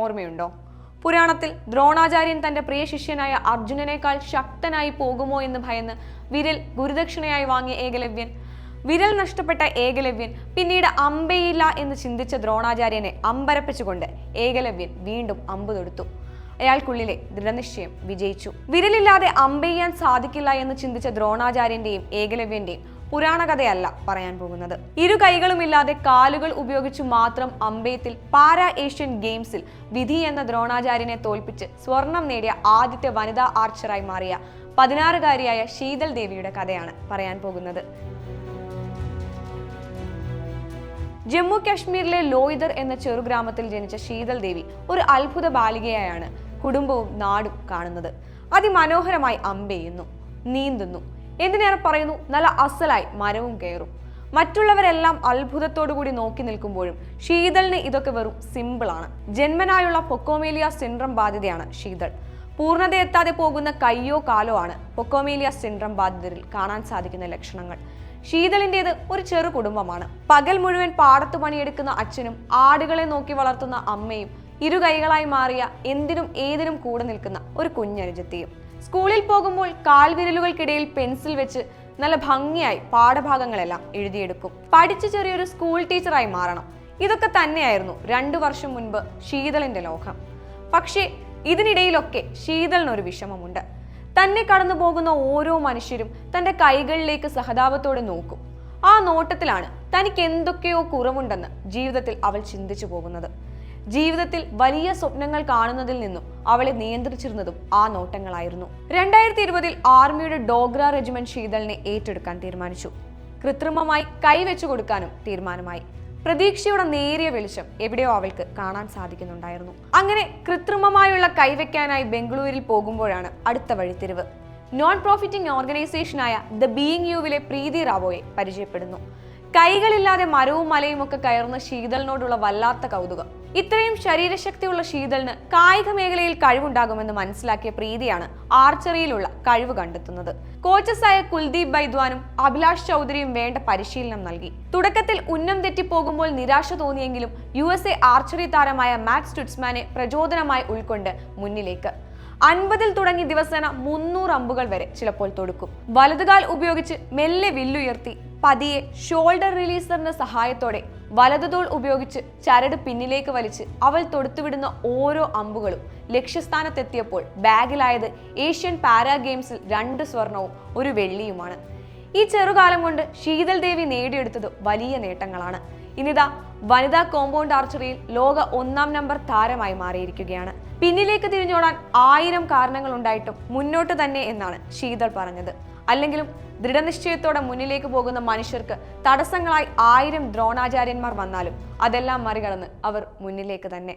ഓർമ്മയുണ്ടോ? പുരാണത്തിൽ ദ്രോണാചാര്യൻ തന്റെ പ്രിയ ശിഷ്യനായ അർജുനനേക്കാൾ ശക്തനായി പോകുമോ എന്ന് ഭയന്ന് വിരൽ ഗുരുദക്ഷിണയായി വാങ്ങിയ ഏകലവ്യൻ. വിരൽ നഷ്ടപ്പെട്ട ഏകലവ്യൻ പിന്നീട് അമ്പയില്ല എന്ന് ചിന്തിച്ച ദ്രോണാചാര്യനെ അമ്പരപ്പിച്ചുകൊണ്ട് ഏകലവ്യൻ വീണ്ടും അമ്പ് തൊടുത്തു. അയാൾക്കുള്ളിലെ ദൃഢനിശ്ചയം വിജയിച്ചു. വിരലില്ലാതെ അമ്പെയ്യാൻ സാധിക്കില്ല എന്ന് ചിന്തിച്ച ദ്രോണാചാര്യന്റെയും ഏകലവ്യന്റെയും പുരാണ കഥയല്ല പറയാൻ പോകുന്നത്. ഇരു കൈകളുമില്ലാതെ കാലുകൾ ഉപയോഗിച്ചു മാത്രം അമ്പെയ്ത്തിൽ പാരാ ഏഷ്യൻ ഗെയിംസിൽ വിധി എന്ന ദ്രോണാചാര്യനെ തോൽപ്പിച്ച് സ്വർണം നേടിയ ആദ്യത്തെ വനിതാ ആർച്ചറായി മാറിയ പതിനാറുകാരിയായ ശീതൽ ദേവിയുടെ കഥയാണ് പറയാൻ പോകുന്നത്. ജമ്മു കാശ്മീരിലെ ലോയിദർ എന്ന ചെറുഗ്രാമത്തിൽ ജനിച്ച ശീതൽ ദേവി ഒരു അത്ഭുത ബാലികയായാണ് കുടുംബവും നാടും കാണുന്നത്. അതിമനോഹരമായി അമ്പെയ്യുന്നു നീന്തുന്നു. എന്തിനേറെ പറയുന്നു? നല്ല അസലായി മരവും കയറും. മറ്റുള്ളവരെല്ലാം അത്ഭുതത്തോടു കൂടി നോക്കി നിൽക്കുമ്പോഴും ശീതളിന് ഇതൊക്കെ വെറും സിമ്പിളാണ് ജന്മനായുള്ള പൊക്കോമേലിയ സിൻഡ്രം ബാധിതയാണ് ശീതൾ. പൂർണതയെത്താതെ പോകുന്ന കയ്യോ കാലോ ആണ് പൊക്കോമേലിയ സിൻഡ്രം ബാധിതരിൽ കാണാൻ സാധിക്കുന്ന ലക്ഷണങ്ങൾ. ശീതളിന്റെത് ഒരു ചെറു കുടുംബമാണ്. പകൽ മുഴുവൻ പാടത്ത് പണിയെടുക്കുന്ന അച്ഛനും ആടുകളെ നോക്കി വളർത്തുന്ന അമ്മയും ഇരു കൈകളായി മാറിയ എന്തിനും ഏതിനും കൂടെ നിൽക്കുന്ന ഒരു കുഞ്ഞനുജത്തിയും സ്കൂളിൽ പോകുമ്പോൾ കാൽവിരലുകൾക്കിടയിൽ പെൻസിൽ വെച്ച് നല്ല ഭംഗിയായി പാഠഭാഗങ്ങളെല്ലാം എഴുതിയെടുക്കും. പഠിച്ചു ചെറിയൊരു സ്കൂൾ ടീച്ചറായി മാറണം. ഇതൊക്കെ തന്നെയായിരുന്നു രണ്ടു വർഷം മുൻപ് ശീതളിന്റെ ലോകം. പക്ഷേ ഇതിനിടയിലൊക്കെ ശീതളിനൊരു വിഷമമുണ്ട്. തന്നെ കടന്നു പോകുന്ന ഓരോ മനുഷ്യരും തന്റെ കൈകളിലേക്ക് സഹതാപത്തോടെ നോക്കും. ആ നോട്ടത്തിലാണ് തനിക്ക് എന്തൊക്കെയോ കുറവുണ്ടെന്ന് ജീവിതത്തിൽ അവൾ ചിന്തിച്ചു പോകുന്നത്. ജീവിതത്തിൽ വലിയ സ്വപ്നങ്ങൾ കാണുന്നതിൽ നിന്നും അവളെ നിയന്ത്രിച്ചിരുന്നതും ആ നോട്ടങ്ങളായിരുന്നു. രണ്ടായിരത്തി ഇരുപതിൽ ആർമിയുടെ ഡോഗ്ര റെജിമെന്റ് ശീതളിനെ ഏറ്റെടുക്കാൻ തീരുമാനിച്ചു. കൃത്രിമമായി കൈവച്ചു കൊടുക്കാനും തീരുമാനമായി. പ്രതീക്ഷയുടെ നേരിയ വെളിച്ചം എവിടെയോ അവൾക്ക് കാണാൻ സാധിക്കുന്നുണ്ടായിരുന്നു. അങ്ങനെ കൃത്രിമമായുള്ള കൈവയ്ക്കാനായി ബംഗളൂരിൽ പോകുമ്പോഴാണ് അടുത്ത വഴിത്തിരിവ് നോൺ പ്രോഫിറ്റിംഗ് ഓർഗനൈസേഷനായ ദ ബീയിങ് യുവിലെ പ്രീതി റാവോയെ പരിചയപ്പെടുന്നു. കൈകളില്ലാതെ മരവും മലയും ഒക്കെ കയറുന്ന ശീതളിനോടുള്ള വല്ലാത്ത കൗതുകം. ഇത്രയും ശരീരശക്തിയുള്ള ശീതളിന് കായിക മേഖലയിൽ കഴിവുണ്ടാകുമെന്ന് മനസ്സിലാക്കിയ പ്രീതിയാണ് ആർച്ചറിയിലുള്ള കഴിവ് കണ്ടെത്തുന്നത്. കോച്ചസായ കുൽദീപ് ബൈദ്വാനും അഭിലാഷ് ചൗധരിയും വേണ്ട പരിശീലനം നൽകി. തുടക്കത്തിൽ ഉന്നം തെറ്റിപ്പോകുമ്പോൾ നിരാശ തോന്നിയെങ്കിലും യു എസ് എ ആർച്ചറി താരമായ മാറ്റ് സ്റ്റുഡ്സ്മാനെ പ്രചോദനമായി ഉൾക്കൊണ്ട് മുന്നിലേക്ക്. അൻപതിൽ തുടങ്ങി ദിവസേന മുന്നൂറ് അമ്പുകൾ വരെ ചിലപ്പോൾ തൊടുക്കും. വലതുകാൽ ഉപയോഗിച്ച് മെല്ലെ വില്ലുയർത്തി പതിയെ ഷോൾഡർ റിലീസറിന്റെ സഹായത്തോടെ വലതുതോൾ ഉപയോഗിച്ച് ചരട് പിന്നിലേക്ക് വലിച്ച് അവൾ തൊടുത്തുവിടുന്ന ഓരോ അമ്പുകളും ലക്ഷ്യസ്ഥാനത്തെത്തിയപ്പോൾ ബാഗിലായത് ഏഷ്യൻ പാരാ ഗെയിംസിൽ രണ്ട് സ്വർണവും ഒരു വെള്ളിയുമാണ്. ഈ ചെറുകാലം കൊണ്ട് ശീതൽ ദേവി നേടിയെടുത്തത് വലിയ നേട്ടങ്ങളാണ്. ഇനിതാ വനിതാ കോമ്പൗണ്ട് ആർച്ചറിയിൽ ലോക ഒന്നാം നമ്പർ താരമായി മാറിയിരിക്കുകയാണ്. പിന്നിലേക്ക് തിരിഞ്ഞോടാൻ ആയിരം കാരണങ്ങൾ ഉണ്ടായിട്ടും മുന്നോട്ട് തന്നെ എന്നാണ് ശീതൾ പറഞ്ഞത്. അല്ലെങ്കിലും ദൃഢനിശ്ചയത്തോടെ മുന്നിലേക്ക് പോകുന്ന മനുഷ്യർക്ക് തടസ്സങ്ങളായി ആയിരം ദ്രോണാചാര്യന്മാർ വന്നാലും അതെല്ലാം മറികടന്ന് അവർ മുന്നിലേക്ക് തന്നെ.